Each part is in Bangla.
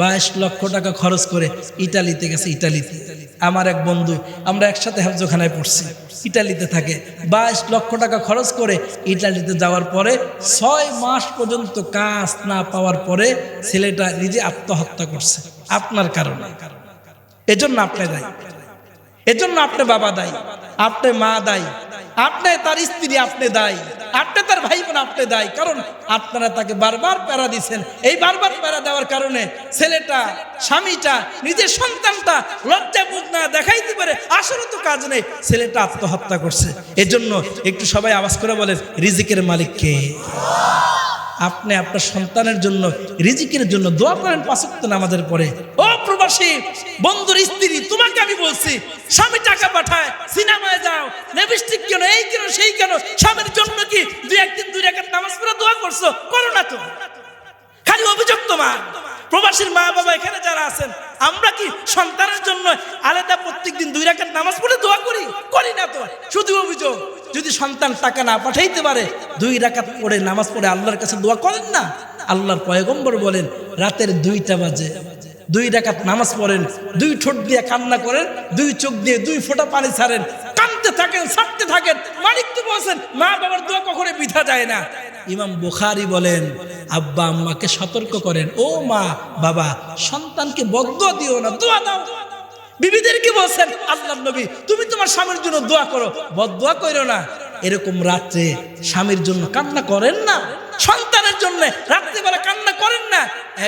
বাইশ লক্ষ টাকা খরচ করে ইটালিতে গেছে, ইটালিতে। আমার এক বন্ধু, আমরা একসাথে হাফজোখানায় পড়ছি, ইটালিতে থাকে। বাইশ লক্ষ টাকা খরচ করে ইটালিতে যাওয়ার পরে ছয় মাস পর্যন্ত কাজ না পাওয়ার পরে ছেলেটা নিজে আত্মহত্যা করছে। আপনার কারণে। এজন্য আপনি দায়ী। এজন্য আপনি বাবা দায়ী। আপনি মা দায়ী। আপনি তার স্ত্রী আপনি দায়ী। আপনি তার ভাই বোন আপনি দায়ী। কারণ আপনারা তাকে বারবার প্যারা দিচ্ছেন এই বারবার প্যারা দেওয়ার কারণে ছেলেটা, স্বামীটা, নিজের সন্তানটা লজ্জা বোধ না দেখাইতে পারে, আসলে তো কাজ নেই। ছেলেটা আত্মহত্যা করছে। এজন্য একটু সবাই আওয়াজ করে বলেন, রিজিকের মালিক কে? আপনি আপনার সন্তানের জন্য, রিজিকের জন্য দোয়া করেন পাঁচক্ত নামাজের পরে। ও প্রবাসী, বন্ধুর স্ত্রী, তোমাকে আমি বলছি, স্বামী টাকা পাঠায়, সিনেমায় যাও নেবিস্টিক কেন, এই কেন, সেই কেন, স্বামীর জন্য কি দুই একদিন দুই রেখার নামাজ পড়ে দোয়া করছ? করো না তো। খালি অভিযোগ তোমার। প্রবাসীর মা বাবা এখানে যারা আছেন আমরা কি সন্তানের জন্য আলাদা প্রত্যেক দিন দুই রাখার নামাজ পড়ে দোয়া করি? করি না তো। শুধু অভিযোগ, যদি সন্তান টাকা না পাঠাইতে পারে, দুই রাকাত পড়ে নামাজ পড়ে আল্লাহর কাছে দোয়া করেন না? আল্লাহর পয়গম্বর বলেন, রাতের দুইটা বাজে। দুই রাকাত নামাজ পড়েন, দুই ঠোঁট দিয়ে কান্না করেন, দুই চোখ দিয়ে দুই ফোঁটা পানি ছাড়েন, কাঁদতে থাকেন, ছাড়তে থাকেন। মালিক তো বলছেন মা বাবার দোয়া কখনো বিধা যায় না। ইমাম বুখারি বলেন, আব্বা, আম্মাকে সতর্ক করেন। ও মা, বাবা, সন্তানকে বদ্ধ দিও না, দোয়া দাও। বিবিদেরকে বলছেন? আল্লাহ নবী, তুমি তোমার স্বামীর জন্য দোয়া করো। বদোয়া করো না। এরকম রাত্রে স্বামীর জন্য কান্না করেন না। সন্তানের জন্য না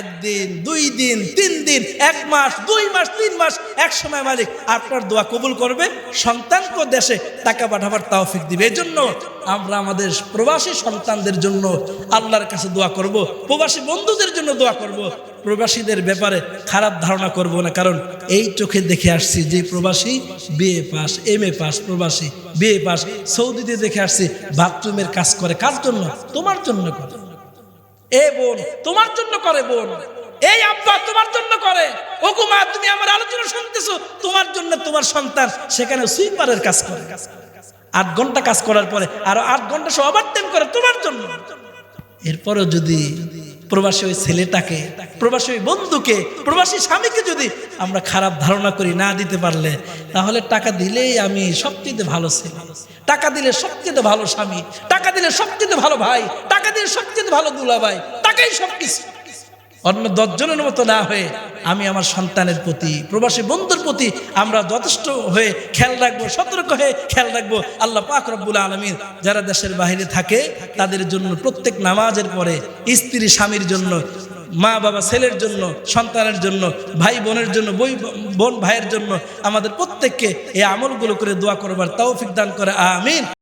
একদিন, দুই দিন, তিন দিন, এক মাস, দুই মাস, তিন মাস, এক সময় মালিক আপনার দোয়া কবুল করবে সন্তানকে দেশে টাকা পাঠাবার তাওফিক দিবে। এই জন্য আমরা আমাদের প্রবাসী সন্তানদের জন্য আল্লাহর কাছে দোয়া করব, প্রবাসী বন্ধুদের জন্য দোয়া করব, প্রবাসীদের ব্যাপারে খারাপ ধারণা করব না, কারণ এই চোখে দেখে আসছি যে প্রবাসী BA pass M A pass, প্রবাসী বিএ পাস, সৌদিতে দেখে আসছি, বাথরুমের কাজ করে, কার জন্য? তোমার জন্য করে। এ বোন, তোমার জন্য করে বোন। এই আব্বা তোমার জন্য করে। ওগো মা, তুমি আমার আলোচনা শুনতেছো। তোমার জন্য তোমার সন্তান সেখানে সুইপারের কাজ করে। আট ঘণ্টা কাজ করার পরে আরও আট ঘণ্টা সে ওভারটাইম করে তোমার জন্য। এরপরও যদি প্রবাসী ওই ছেলেটাকে, প্রবাসী ওই বন্ধুকে, প্রবাসী স্বামীকে যদি আমরা খারাপ ধারণা করি না দিতে পারলে, তাহলে টাকা দিলেই আমি সবচেয়ে ভালো ছেলে। টাকা দিলে সবচেয়ে ভালো স্বামী, টাকা দিলে সবচেয়ে ভালো ভাই, টাকা দিলে সবচেয়ে ভালো দুলা ভাই টাকাই সব কিছু অন্য দশজনের মতো না হয়ে আমি আমার সন্তানের প্রতি, প্রবাসী বন্ধুর প্রতি আমরা যথেষ্ট হয়ে খেয়াল রাখব, সতর্ক হয়ে খেয়াল রাখব। আল্লাহ পাক রব্বুল আলমিন যারা দেশের বাইরে থাকে, তাদের জন্য প্রত্যেক নামাজের পরে স্ত্রী স্বামীর জন্য মা বাবা ছেলের জন্য, সন্তানের জন্য, ভাই বোনের জন্য, বই বোন ভাইয়ের জন্য আমাদের প্রত্যেককে এই আমলগুলো করে দোয়া করবার তৌফিক দান করে, আমিন।